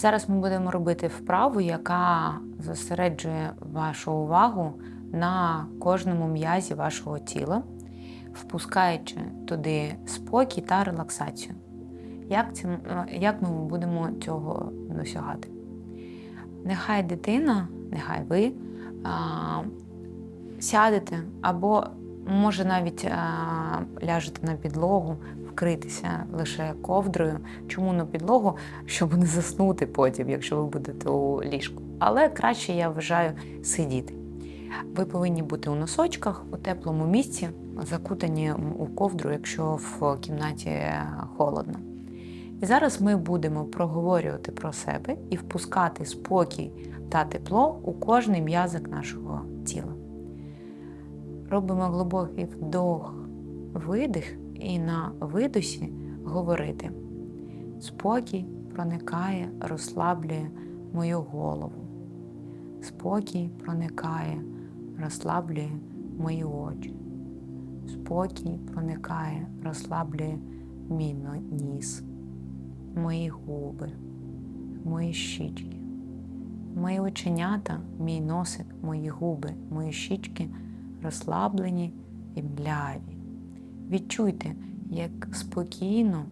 Зараз ми будемо робити вправу, яка зосереджує вашу увагу на кожному м'язі вашого тіла, впускаючи туди спокій та релаксацію. Як, це, як ми будемо цього досягати? Нехай дитина, нехай ви а, сядете або, може, навіть а, ляжете на підлогу, вкритися лише ковдрою. Чому на підлогу? Щоб не заснути потім, якщо ви будете у ліжку. Але краще, я вважаю, сидіти. Ви повинні бути у носочках, у теплому місці, закутані у ковдру, якщо в кімнаті холодно. І зараз ми будемо проговорювати про себе і впускати спокій та тепло у кожний м'язик нашого тіла. Робимо глибокий вдох, видих, і на видосі говорити. Спокій проникає, розслаблює мою голову. Спокій проникає, розслаблює мої очі. Спокій проникає, розслаблює мій ніс, мої губи, мої щічки, мої оченята, мій носик, мої губи, мої щічки розслаблені і мляві. Відчуйте, як спокійно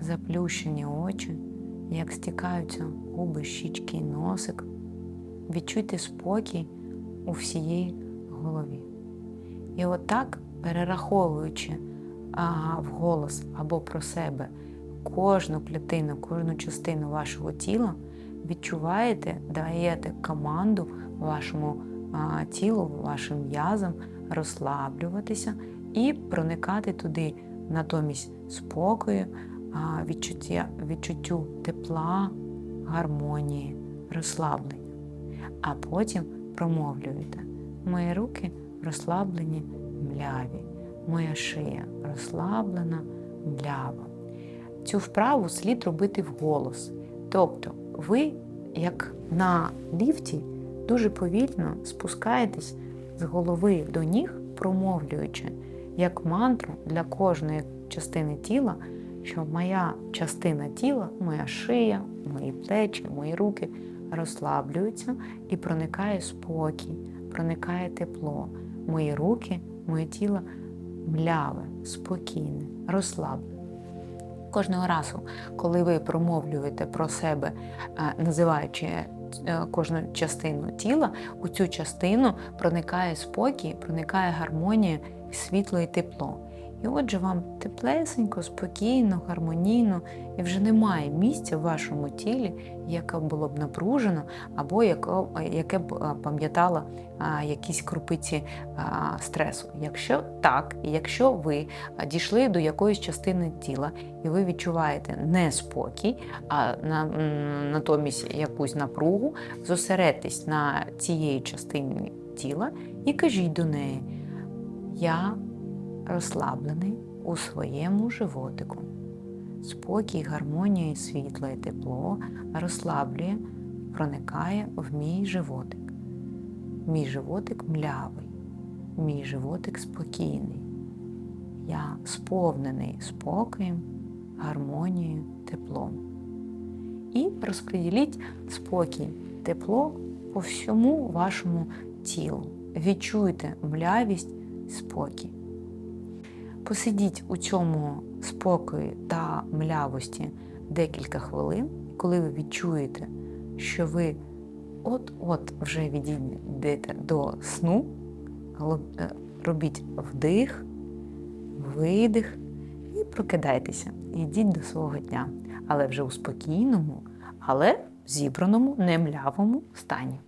заплющені очі, як стікаються губи, щічки носик. Відчуйте спокій у всієї голові. І отак, перераховуючи а, вголос або про себе кожну клітину, кожну частину вашого тіла, відчуваєте, даєте команду вашому а, тілу, вашим м'язам розслаблюватися і проникати туди натомість спокою, відчуття, відчуттю тепла, гармонії, розслаблення. А потім промовлюєте. Мої руки розслаблені, мляві, моя шия розслаблена, млява. Цю вправу слід робити вголос. Тобто ви, як на ліфті, дуже повільно спускаєтесь з голови до ніг, промовлюючи як мантру для кожної частини тіла, що моя частина тіла, моя шия, мої плечі, мої руки розслаблюються і проникає спокій, проникає тепло. Мої руки, моє тіло мляве, спокійне, розслаблене. Кожного разу, коли ви промовлюєте про себе, називаючи кожну частину тіла, у цю частину проникає спокій, проникає гармонія, світло і тепло. І отже, вам теплесенько, спокійно, гармонійно, і вже немає місця в вашому тілі, яке було б напружено, або яке б пам'ятало якісь крупиці стресу. Якщо так, і якщо ви дійшли до якоїсь частини тіла, і ви відчуваєте не спокій, а натомість якусь напругу, зосередьтесь на цієї частині тіла і кажіть до неї. Я розслаблений у своєму животику. Спокій, гармонія, і світло і тепло розслаблює, проникає в мій животик. Мій животик млявий, мій животик спокійний. Я сповнений спокоєм, гармонією, теплом. І розподіліть спокій, тепло по всьому вашому тілу. Відчуйте млявість спокій. Посидіть у цьому спокої та млявості декілька хвилин, коли ви відчуєте, що ви от-от вже відійдете до сну, робіть вдих, видих і прокидайтеся. Йдіть до свого дня, але вже у спокійному, але зібраному, немлявому стані.